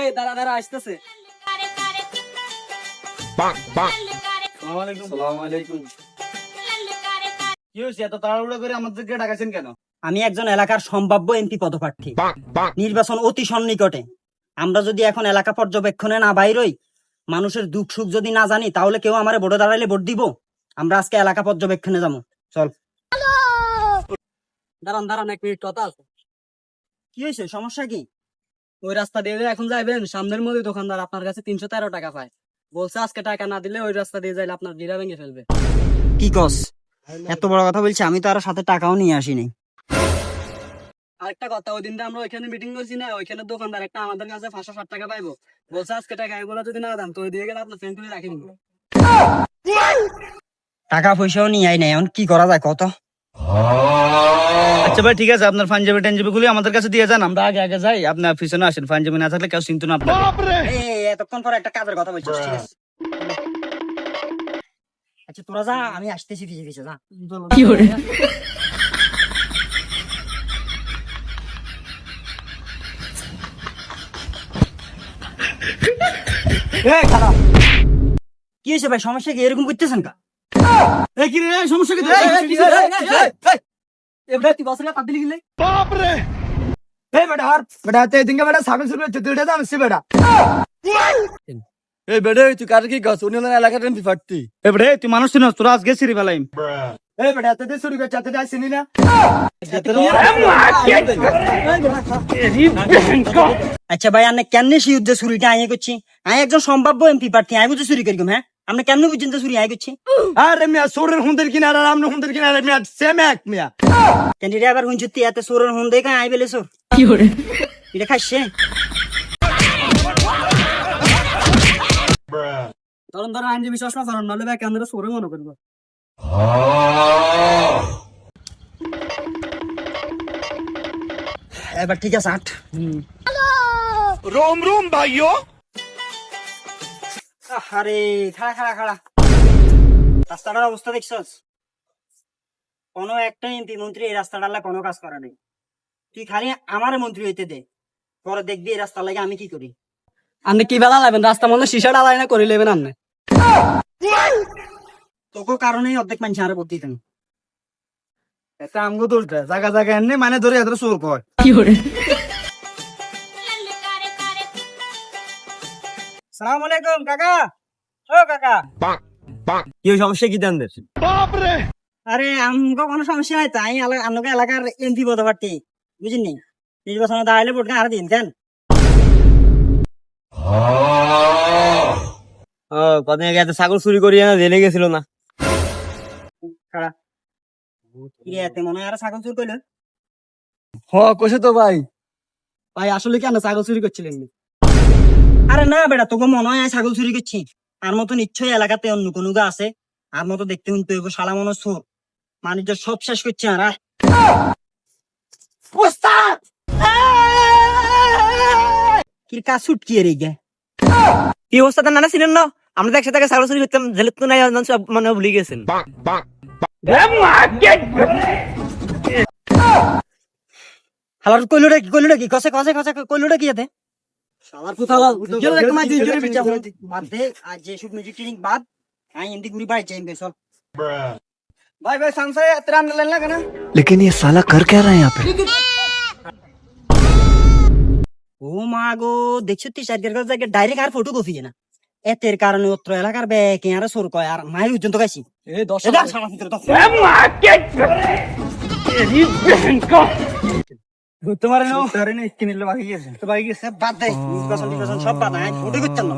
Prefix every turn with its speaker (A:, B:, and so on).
A: এই দাঁড়া দাঁড়া আসতেছে। আমি একজন এলাকার সম্ভাব্য এমপি পদপ্রার্থী। নির্বাচন অতি সন্নিকটে। আমরা যদি এখন এলাকা পর্যবেক্ষণে না বাইরই মানুষের দুঃখ সুখ যদি না জানি তাহলে কেউ আমারে ভোটে দাঁড়াইলে ভোট দিব? আমরা আজকে এলাকা পর্যবেক্ষণে যাব। চল। দাঁড়ান দাঁড়ান এক মিনিট কথা আছে। কি হয়েছে সমস্যা কি? ওই রাস্তা দিয়ে এখন যাইবেন সামনের মধ্যে দোকানদার আপনার কাছে তিনশো তেরো টাকা পায়। বলছে আজকে টাকা না দিলে ওই রাস্তা দিয়ে যাইলে আপনার জিরা ভেঙে ফেলবে। কি কস? এত বড় কথা বলছি আমি তো আর সাথে টাকাও নিয়ে আসিনি। আরেকটা কথা ওই দিনটা আমরা ওইখানে মিটিং করছি না ওইখানে দোকানদার একটা আমাদের কাছে পাঁচশো ষাট টাকা পাইবো। বলছে আজকে টাকা এগুলো যদি না দাম তো দিয়ে গেলে আপনার ফ্রেন্ড করে রাখি টাকা পয়সাও নিয়ে আই নাই এখন কি করা যায় কত?
B: আচ্ছা ভাই ঠিক আছে আপনার পাঞ্জাবি টাঞ্জাবি গুলি আমাদের কাছে দিয়ে যান আমরা আগে আগে যাই আপনার পিছনে আসেন পাঞ্জাবি না থাকলে কেউ চিন্তা না
A: এতক্ষণ পরে একটা কাজের কথা বলছিস ঠিক আছে। আচ্ছা তোরা যা আমি আসতেছি যা। কি করে? কি হয়েছে ভাই সমস্যা কি? এরকম করতেছেন কা?
B: এই কি রে? সমস্যা কি
A: এবার তুই বসলে পাত দিলি গেলে।
C: এই বেটা আর বেটা তে দিনকে বেটা ছাগল শুরু হচ্ছে তুই এটা জানিস বেটা। এই বেটা তুই কার কি গাছ উনি এলাকার এমপি ফাটতি
B: এবারে তুই মানুষ চিনস তোরা আজকে সিরি ফেলাইম।
C: এই বেটা তে শুরু করছে তে আসিনি না।
A: আচ্ছা ভাই আপনি কেন আইয়ে করছি? আমি একজন সম্ভাব্য এমপি প্রার্থী আমি বুঝে চুরি করি হ্যাঁ? আমরা কেমন পর্যন্ত তো চুরি আয় করছে?
C: আরে মিয়া সোরের হুন্দের কিনারা আর আপনি হুন্দের কিনারা মিয়া সেম এক মিয়া।
A: কেন ড্রাইভার হুন চুতি এত সোরের হুন্দে কা আই বেলে সোর কি হরে এটা খাইছে ধরুন ধরুন আইনজীবী বিশ্বাস না ধরুন নাহলে ব্যাক কেন্দ্র সোরে মনে করব? এবার ঠিক আছে আট।
C: রোম রোম ভাইও
A: আরে খাড়া খাড়া খাড়া। রাস্তাটার অবস্থা দেখছস? কোনো একটা এমপি মন্ত্রী এই রাস্তাটার কোনো কাজ করে নাই। তুই খালি আমার মন্ত্রী হইতে দে। পরে দেখবি এই রাস্তা লাগে আমি কি করি। আপনি কি বেলা লাগবেন রাস্তা মনে শিশা ডালাই না করে লেবেন আপনি তোকে কারণেই অর্ধেক মানুষ আরে ভোট দিতেন।
C: এটা আমগো দোলটা জায়গা জায়গা এনে মানে ধরে এত সোর কয়।
A: সালাম আলাইকুম কাকা। ও কাকা।
C: কি সমস্যা কি জানদের
A: আরে আমগো কোনো সমস্যা নাই তাই আমাকে এলাকার এমপি পদ পারতি বুঝিনি? নির্বাচনে দাঁড়াইলে ভোট আর দিন কেন
C: ও কদিন আগে এত ছাগল চুরি করিয়ে না জেলে গেছিল না?
A: খাড়া। মনে হয় আর ছাগল চুর করল?
C: হ কষে তো ভাই।
A: ভাই আসলে কেন ছাগল চুরি করছিলেন আরে না বেটা তোকে মনে হয় ছাগল চুরি করছি। আর মতো নিশ্চয়ই এলাকাতে অন্য কোনো গা আছে। আর মতো দেখতে শুনতে হইব শালা মনে চোর। মানুষ সব শেষ করছে আর আয়। কি কাজ ছুটকি এর গে?
C: কি অবস্থা নানা ছিলেন না? আমরা তো একসাথে ছাগল চুরি করতাম জেলে তো নাই সব মানে ভুলে গেছেন।
A: হালার কইলুটা কি কইলুটা কি? কসে কসে কসে কইলুটা কি এতে? শালার পুতালা জোরে একটু মাই দিন জোরে বিচা বাদ দে আজ যে শুট মিউজিক ট্রেনিং বাদ আই হিন্দি গুরি বাই চাইবে চল
C: ভাই ভাই সামসাই তেরা আন্দোলন লাগা না
D: लेकिन ये साला कर क्या रहा है यहाँ पे
A: ও মা গো দেখছো তুই সাইকেল কাছে জায়গা ডাইরেক্ট আর ফটো কপি না এতের কারণে অত্র এলাকার ব্যাকে আর সর কয় আর মায়ের উজ্জন তো গাইছি
C: এই দশ
A: এটা সারা ভিতরে তো
C: তোমার নো তারে না স্কিন বাকি গেছে
A: তো ভাই গেছে বাদ দে। নির্বাচন নির্বাচন সব বাদ নাই ফটো করতাম না।